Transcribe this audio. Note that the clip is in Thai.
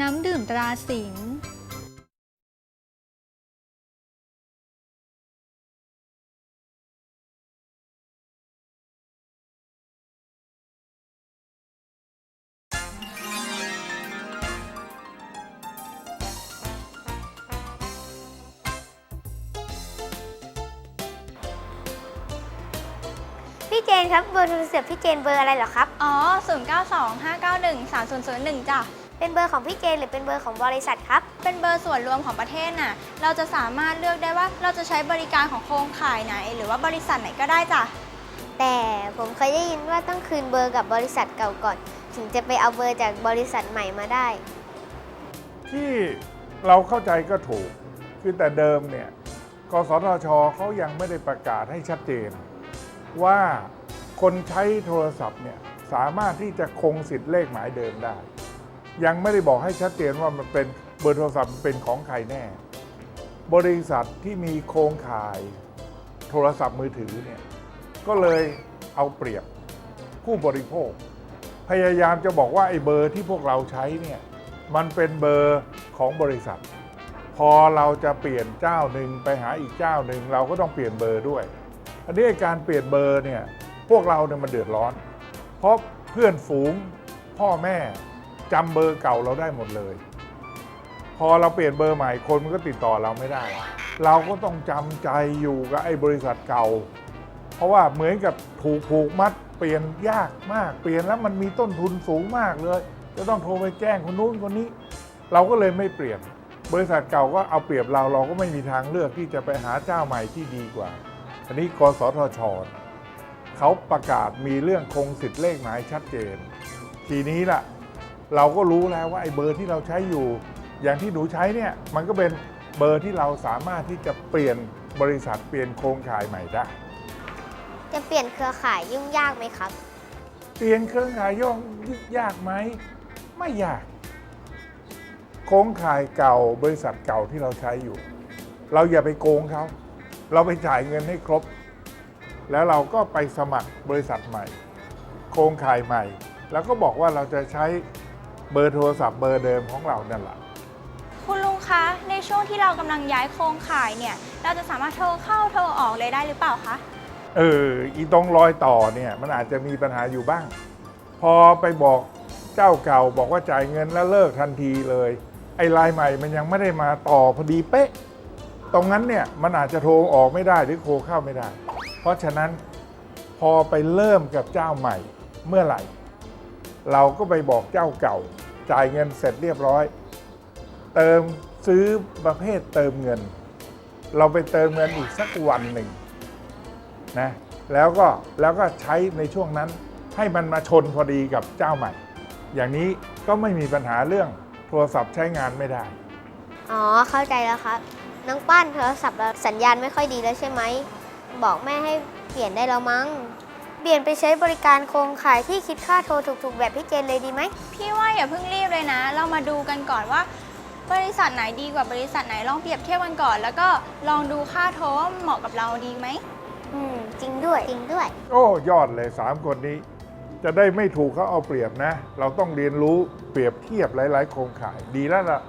น้ำดื่มตราสิงห์พี่เจนครับเบอร์โทรศัพท์พี่เจนเบอร์อะไรเหรอครับ อ๋อ 092 591 3001 จ้ะ เป็นเบอร์ของพี่เจนหรือเป็นเบอร์ของบริษัทครับ เป็นเบอร์ส่วนรวมของประเทศน่ะ เราจะสามารถเลือกได้ว่าเราจะใช้บริการของโครงข่ายไหน หรือว่าบริษัทไหนก็ได้จ้ะ แต่ผมเคยได้ยินว่าต้องคืนเบอร์กับบริษัทเก่าก่อน ถึงจะไปเอาเบอร์จากบริษัทใหม่มาได้ ที่เราเข้าใจก็ถูก คือแต่เดิมเนี่ย กสทชเขายังไม่ได้ประกาศให้ชัดเจน ว่าคนใช้โทรศัพท์เนี่ยสามารถที่จะคงสิทธิ์เลขหมายเดิมได้ ยังไม่ได้บอกให้ชัดเจนว่ามันเป็นเบอร์โทรศัพท์เป็นของใครแน่ บริษัทที่มีโครงข่ายโทรศัพท์มือถือเนี่ยก็เลยเอาเปรียบผู้บริโภค พยายามจะบอกว่าไอ้เบอร์ที่พวกเราใช้เนี่ยมันเป็นเบอร์ของบริษัท พอเราจะเปลี่ยนเจ้าหนึ่งไปหาอีกเจ้าหนึ่งเราก็ต้องเปลี่ยนเบอร์ด้วย อันนี้การเปลี่ยนเบอร์เนี่ยพวกเราเนี่ยมันเดือดร้อน เพราะเพื่อนฝูงพ่อแม่ จำเบอร์เก่าเราได้หมดเลย พอเราเปลี่ยนเบอร์ใหม่คนมันก็ติดต่อเราไม่ได้ เราก็ต้องจำใจอยู่กับไอ้บริษัทเก่า เพราะว่าเหมือนกับถูกผูกมัดเปลี่ยนยากมาก เปลี่ยนแล้วมันมีต้นทุนสูงมากเลย จะต้องโทรไปแจ้งคนนู้นคนนี้ เราก็เลยไม่เปลี่ยน บริษัทเก่าก็เอาเปรียบเราเราก็ไม่มีทางเลือกที่จะไปหาเจ้าใหม่ที่ดีกว่าอันนี้กสทชเขาประกาศมีเรื่องคงสิทธิ์เลขหมายชัดเจน ทีนี้ล่ะ เราก็รู้แล้วว่าไอ้เบอร์ที่เราใช้อยู่ อย่างที่หนูใช้เนี่ยมันก็เป็นเบอร์ที่เราสามารถที่จะเปลี่ยนบริษัทเปลี่ยนโครงข่ายใหม่ได้ จะเปลี่ยนเครือข่ายยุ่งยากไหมครับ เปลี่ยนเครื่องข่ายย่องยึดยากไหมไม่ยาก โครงข่ายเก่าบริษัทเก่าที่เราใช้อยู่ เราอย่าไปโกงเขาเราไปจ่ายเงินให้ครบ แล้วเราก็ไปสมัครบริษัทใหม่ โครงข่ายใหม่ แล้วก็บอกว่าเราจะใช้ เบอร์โทรศัพท์เบอร์เดิมของเรานั่นแหละคุณลุงคะ ในช่วงที่เรากำลังย้ายโครงข่ายเนี่ย เราจะสามารถโทรเข้าโทรออกเลยได้หรือเปล่าคะ เอออีตรงรอยต่อเนี่ยมันอาจจะมีปัญหาอยู่บ้าง พอไปบอกเจ้าเก่าบอกว่าจ่ายเงินแล้วเลิกทันทีเลย ไอ้รายใหม่มันยังไม่ได้มาต่อพอดีเป๊ะ ตรงนั้นเนี่ยมันอาจจะโทรออกไม่ได้หรือโทรเข้าไม่ได้ เพราะฉะนั้นพอไปเริ่มกับเจ้าใหม่เมื่อไหร่ เราก็ไปบอกเจ้าเก่า จ่ายเงินเสร็จเรียบร้อย เติมซื้อประเภทเติมเงิน เราไปเติมเงินอีกสักวันหนึ่งนะแล้วก็แล้วก็ใช้ในช่วงนั้นให้มันมาชนพอดีกับเจ้าใหม่ อย่างนี้ก็ไม่มีปัญหาเรื่องโทรศัพท์ใช้งานไม่ได้ อ๋อ เข้าใจแล้วครับ น้องป้านโทรศัพท์เราสัญญาณไม่ค่อยดีแล้วใช่ไหม บอกแม่ให้เปลี่ยนได้แล้วมั้ง เปลี่ยนไปใช้บริการโครงข่ายที่คิดค่าโทรถูกๆ แบบพี่เจนเลยดีไหม พี่ว่าอย่าเพิ่งรีบเลยนะ เรามาดูกันก่อนว่า บริษัทไหนดีกว่าบริษัทไหนลองเปรียบเทียบกันก่อน แล้วก็ลองดูค่าโทรว่าเหมาะกับเราดีไหม อืม จริงด้วย จริงด้วย โอ้ ยอดเลย 3 คนนี้ จะได้ไม่ถูกเขาเอาเปรียบนะ เราต้องเรียนรู้เปรียบเทียบหลาย ๆ โครงข่ายดีแล้วล่ะ